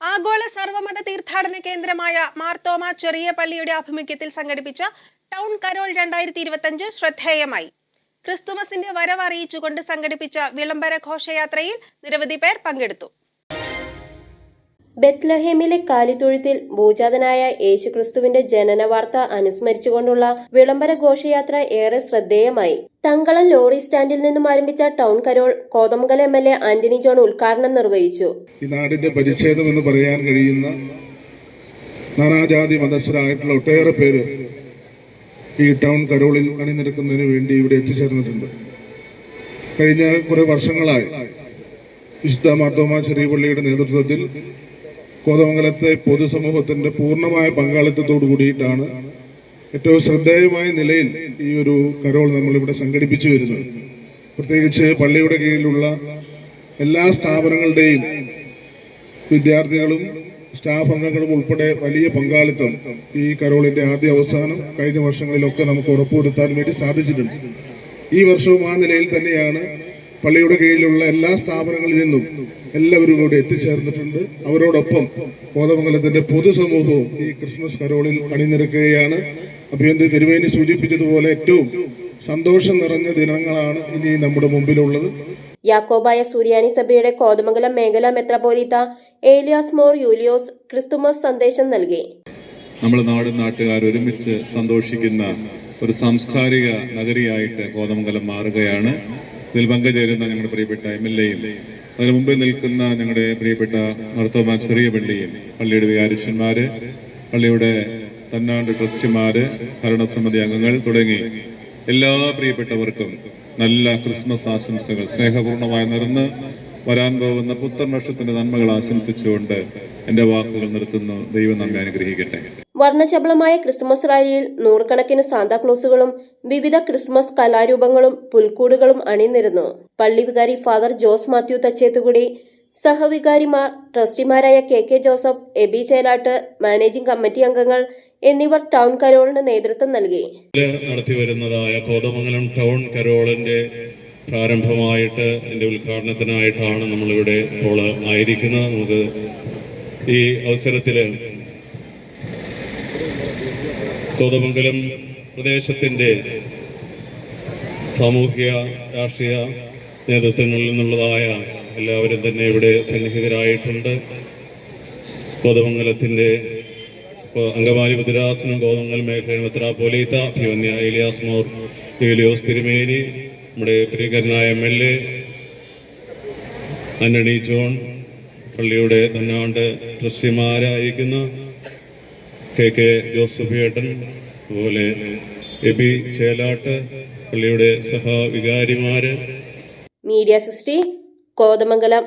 ആഗോള സർവമത തീർത്ഥാടന കേന്ദ്രമായ മാർത്തോമ ചെറിയ പള്ളിയുടെ ആഭിമുഖ്യത്തിൽ സംഘടിപ്പിച്ച ടൗൺ കരോൾ രണ്ടായിരത്തി ഇരുപത്തഞ്ച് ശ്രദ്ധേയമായി. ക്രിസ്തുമസിന്റെ വരവ് അറിയിച്ചുകൊണ്ട് സംഘടിപ്പിച്ച വിളംബര ഘോഷയാത്രയിൽ നിരവധി പേർ പങ്കെടുത്തു. ബെത്ലഹേമിലെ കാലിത്തൊഴുത്തിൽ ഭൂജാതനായ യേശുക്രിസ്തുവിന്റെ ജനന വാർത്ത അനുസ്മരിച്ചുകൊണ്ടുള്ള വിളംബര ഘോഷയാത്ര ഏറെ ശ്രദ്ധേയമായി. തങ്കളം ലോറി സ്റ്റാൻഡിൽ നിന്നും ആരംഭിച്ച town carol Kothamangalam M. L. A. Antony John ഉദ്ഘാടനം നിർവഹിച്ചു. ഈ നാടിന്റെ പരിച്ഛേദം എന്ന് പറയാൻ കഴിയുന്ന നാനാജാതി മതസ്ഥരായിട്ടുള്ള ഒട്ടേറെ പേര് ഈ ടൗൺ കരോളിൽ അണിനിരക്കുന്നതിന് വേണ്ടി ഇവിടെ എത്തിച്ചേർന്നിട്ടുണ്ട്. കഴിഞ്ഞ കുറെ വർഷങ്ങളായി വിശുദ്ധ മാർത്തോമ ചെറിയ നേതൃത്വത്തിൽ കോതമംഗലത്തെ പൊതുസമൂഹത്തിന്റെ പൂർണമായ പങ്കാളിത്തത്തോടു കൂടിയിട്ടാണ് ഏറ്റവും ശ്രദ്ധേയമായ നിലയിൽ ഈ ഒരു കരോൾ നമ്മളിവിടെ സംഘടിപ്പിച്ചു വരുന്നത്. പ്രത്യേകിച്ച് പള്ളിയുടെ കീഴിലുള്ള എല്ലാ സ്ഥാപനങ്ങളുടെയും വിദ്യാർത്ഥികളും സ്റ്റാഫ് അംഗങ്ങളും ഉൾപ്പെടെ വലിയ പങ്കാളിത്തം ഈ കരോളിന്റെ ആദ്യ അവസാനം കഴിഞ്ഞ വർഷങ്ങളിലൊക്കെ നമുക്ക് ഉറപ്പുവരുത്താൻ വേണ്ടി സാധിച്ചിട്ടുണ്ട്. ഈ വർഷവും ആ നിലയിൽ തന്നെയാണ് പള്ളിയുടെ കീഴിലുള്ള എല്ലാ സ്ഥാപനങ്ങളിൽ നിന്നും എല്ലാവരും കൂടി എത്തിച്ചേർന്നിട്ടുണ്ട്. അവരോടൊപ്പം കോതമംഗലത്തിന്റെ പൊതുസമൂഹവും ഈ ക്രിസ്മസ് കരോളിൽ അണിനിരക്കുകയാണ്. അഭിയന്തി തിരുവേനി സൂചിപ്പിച്ചതുപോലെ ഏറ്റവും സന്തോഷം നിറഞ്ഞ ദിനങ്ങളാണ് ഇനി നമ്മുടെ മുമ്പിലുള്ളത്. യാക്കോബായ സൂര്യാനി സഭയുടെ കോതമംഗലം മേഖല മെത്രാപോലീത്ത ഏലിയാസ് മോർ യൂലിയോസ് ക്രിസ്തുമസ് സന്ദേശം നൽകി. നമ്മുടെ നാടും നാട്ടുകാർ ഒരുമിച്ച് സന്തോഷിക്കുന്ന ഒരു സാംസ്കാരിക നഗരിയായിട്ട് കോതമംഗലം മാറുകയാണ്. ഇതിൽ പങ്കുചേരുന്ന ഞങ്ങളുടെ പ്രിയപ്പെട്ട എം എൽ എയും അതിന് മുമ്പിൽ നിൽക്കുന്ന ഞങ്ങളുടെ പ്രിയപ്പെട്ട മർത്തോമാൻ ചെറിയ പള്ളിയും പള്ളിയുടെ വികാരിഷ്യന്മാര് പള്ളിയുടെ തന്നാണ്ട് ട്രസ്റ്റിമാര് ഭരണസമിതി അംഗങ്ങൾ തുടങ്ങി എല്ലാ പ്രിയപ്പെട്ടവർക്കും നല്ല ക്രിസ്മസ് ആശംസകൾ. സ്നേഹപൂർണമായി നിറന്ന് വരാൻ പോകുന്ന പുത്തൻ വർഷത്തിന്റെ നന്മകൾ ആശംസിച്ചുകൊണ്ട് എന്റെ വാക്കുകൾ നിർത്തുന്നു. ദൈവം നമ്മെ അനുഗ്രഹിക്കട്ടെ. വർണശബളമായ ക്രിസ്മസ് റാലിയിൽ നൂറുകണക്കിന് സാന്താക്ലോസുകളും വിവിധ ക്രിസ്മസ് കലാരൂപങ്ങളും പുൽക്കൂടുകളും അണിനിരുന്നു. പള്ളി വികാരി ഫാദർ ജോസ് മാത്യു തച്ചേത്തുകുടി സഹവികാരിമാർ ട്രസ്റ്റിമാരായ K K Joseph Eby Chelatt managing committee അംഗങ്ങൾ എന്നിവർ ടൗൺ കരോളിന് നേതൃത്വം നൽകി. നടത്തി വരുന്നതായ കോതമംഗലം ടൗൺ കരോളിന്റെ പ്രാരംഭമായിട്ട് എന്റെ ഉദ്ഘാടനത്തിനായിട്ടാണ് നമ്മളിവിടെ ഇപ്പോൾ ആയിരിക്കുന്നത്. നമുക്ക് ഈ അവസരത്തിൽ കോതമംഗലം പ്രദേശത്തിന്റെ സാമൂഹ്യ രാഷ്ട്രീയ നേതൃത്വങ്ങളിൽ നിന്നുള്ളതായ എല്ലാവരും തന്നെ ഇവിടെ സന്നിഹിതരായിട്ടുണ്ട്. കോതമംഗലത്തിന്റെ അങ്കമാലി മുദ്രാസനം കോതമംഗലം മേഖലയിൽ മെത്രാപോലീത്ത ഭീവന്യ ഏലിയാസ് മോർ ഏലിയോസ് തിരുമേനി നമ്മുടെ പ്രിയകരനായ M L A Antony John പള്ളിയുടെ തന്നാണ്ട് ട്രസ്റ്റിമാരായിരിക്കുന്ന കെ കെ ജോസഫ് ഏട്ടൻ അതുപോലെ എബി ചേലാട്ട് പള്ളിയുടെ സഹവികാരിമാര്. Media sixty Kothamangalam.